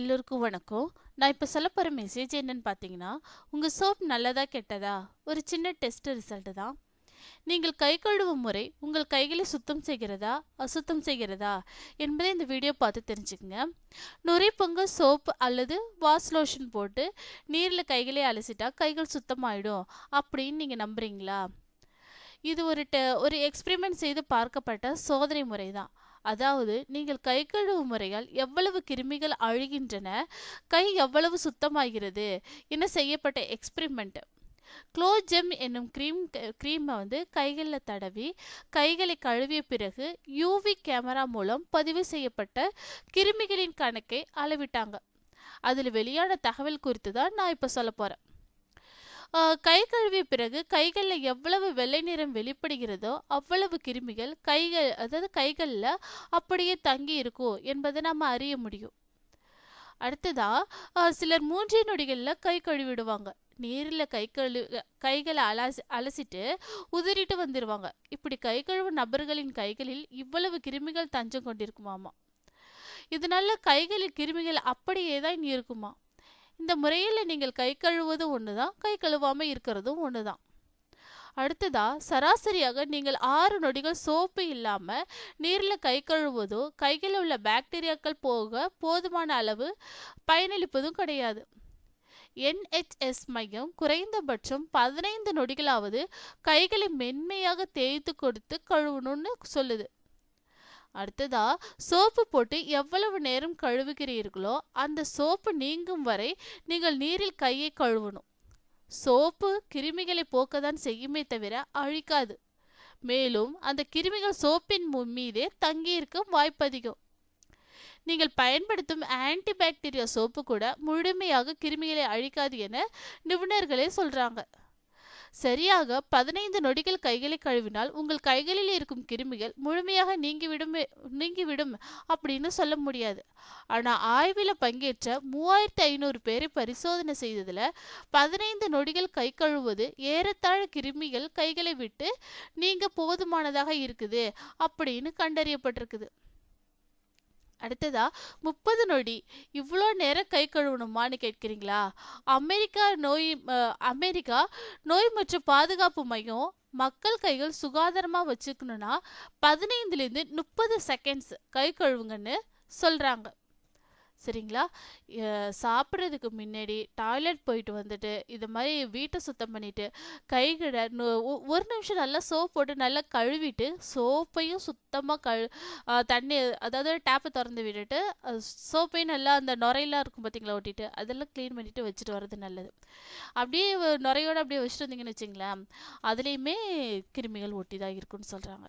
எல்லோருக்கும் வணக்கம். நான் இப்போ சொல்ல போகிற மெசேஜ் என்னன்னு பார்த்தீங்கன்னா உங்கள் சோப் நல்லதா கெட்டதா? ஒரு சின்ன டெஸ்ட் ரிசல்ட்டு தான். நீங்கள் கை கழுவும் முறை உங்கள் கைகளை சுத்தம் செய்கிறதா அசுத்தம் செய்கிறதா என்பதை இந்த வீடியோ பார்த்து தெரிஞ்சுக்கங்க. நுரை பொங்க சோப் அல்லது வாஷ் லோஷன் போட்டு நீரில் கைகளை அலசிட்டா கைகள் சுத்தமாயிடும் அப்படின்னு நீங்கள் நம்புறீங்களா? இது ஒரு ட ஒரு எக்ஸ்பிரிமெண்ட் செய்து பார்க்கப்பட்ட சோதனை முறை தான். அதாவது நீங்கள் கை கழுவு முறையால் எவ்வளவு கிருமிகள் அழுகின்றன கை எவ்வளவு சுத்தமாகிறது என செய்யப்பட்ட எக்ஸ்பிரிமெண்ட் க்ளோஜெம் என்னும் க்ரீம் க்ரீமை வந்து கைகளில் தடவி கைகளை கழுவிய பிறகு யூவி கேமரா மூலம் பதிவு செய்யப்பட்ட கிருமிகளின் கணக்கை அளவிட்டாங்க. அதில் வெளியான தகவல் குறித்து தான் நான் இப்போ சொல்ல போகிறேன் கை கழுவிய பிறகு கைகளில் எவ்வளவு வெள்ளை நிறம் வெளிப்படுகிறதோ அவ்வளவு கிருமிகள் கைகள் அதாவது கைகளில் அப்படியே தங்கி இருக்கும் என்பதை நம்ம அறிய முடியும். அடுத்ததா சிலர் மூன்றே நொடிகளில் கை கழுவிடுவாங்க. நீரில் கை கழு கைகளை அலசி அலசிட்டு உதிரிட்டு வந்துடுவாங்க இப்படி கை கழுவு நபர்களின் கைகளில் இவ்வளவு கிருமிகள் தஞ்சம் கொண்டிருக்குமாமா? இதனால கைகளில் கிருமிகள் அப்படியே தான் இருக்குமா? இந்த முறையில் நீங்கள் கை கழுவது ஒன்று தான் கை கழுவாமல் இருக்கிறதும் ஒன்று தான் அடுத்ததா சராசரியாக நீங்கள் ஆறு நொடிகள் சோப்பு இல்லாமல் நீரில் கை கழுவுவதோ கைகளில் உள்ள பாக்டீரியாக்கள் போக போதுமான அளவு பயனளிப்பதும் கிடையாது. என்ஹெச்எஸ் மையம் குறைந்தபட்சம் பதினைந்து நொடிகளாவது கைகளை மென்மையாக தேய்த்து கொடுத்து கழுவணும்னு சொல்லுது. அடுத்ததா சோப்பு போட்டு எவ்வளவு நேரம் கழுவுகிறீர்களோ அந்த சோப்பு நீங்கும் வரை நீங்கள் நீரில் கையை கழுவணும். சோப்பு கிருமிகளை போக்கத்தான் செய்யுமே தவிர அழிக்காது. மேலும் அந்த கிருமிகள் சோப்பின் மீதே தங்கியிருக்கும் வாய்ப்பு அதிகம். நீங்கள் பயன்படுத்தும் ஆன்டிபாக்டீரியா சோப்பு கூட முழுமையாக கிருமிகளை அழிக்காது என நிபுணர்களே சொல்றாங்க. சரியாக பதினைந்து நொடிகள் கைகளை கழுவினால் உங்கள் கைகளில் இருக்கும் கிருமிகள் முழுமையாக நீங்கிவிடும் நீங்கிவிடும் அப்படின்னு சொல்ல முடியாது. ஆனால் ஆய்வில் பங்கேற்ற மூவாயிரத்தி ஐநூறு பேரை பரிசோதனை செய்ததில் பதினைந்து நொடிகள் கை கழுவுவது ஏறத்தாழ கிருமிகள் கைகளை விட்டு நீங்க போதுமானதாக இருக்குது அப்படின்னு கண்டறியப்பட்டிருக்குது. அடுத்ததா முப்பது நொடி. இவ்வளோ நேரம் கை கழுவணுமான்னு கேட்குறீங்களா? அமெரிக்கா நோய் அமெரிக்கா நோய் மற்றும் பாதுகாப்பு மையம் மக்கள் கைகள் சுகாதாரமாக வச்சுக்கணுன்னா பதினைந்துலேருந்து முப்பது செகண்ட்ஸ் கை கழுவுங்கன்னு சொல்கிறாங்க சரிங்களா? சாப்பிட்றதுக்கு முன்னாடி டாய்லெட் போயிட்டு வந்துட்டு இது மாதிரி வீட்டை சுத்தம் பண்ணிவிட்டு கைகளை ஒரு நிமிஷம் நல்லா சோப் போட்டு நல்லா கழுவிட்டு சோப்பையும் சுத்தமாக கழு தண்ணி அதாவது டேப்பை திறந்து விட்டுட்டு சோப்பையும் நல்லா அந்த நுரையெல்லாம் இருக்கும் பார்த்தீங்களா ஒட்டிட்டு அதெல்லாம் க்ளீன் பண்ணிவிட்டு வச்சுட்டு வர்றது நல்லது. அப்படியே நுரையோடு அப்படியே வச்சுட்டு வந்தீங்கன்னு வச்சிங்களேன் அதுலேயுமே கிருமிகள் ஒட்டி தான் இருக்குன்னு சொல்கிறாங்க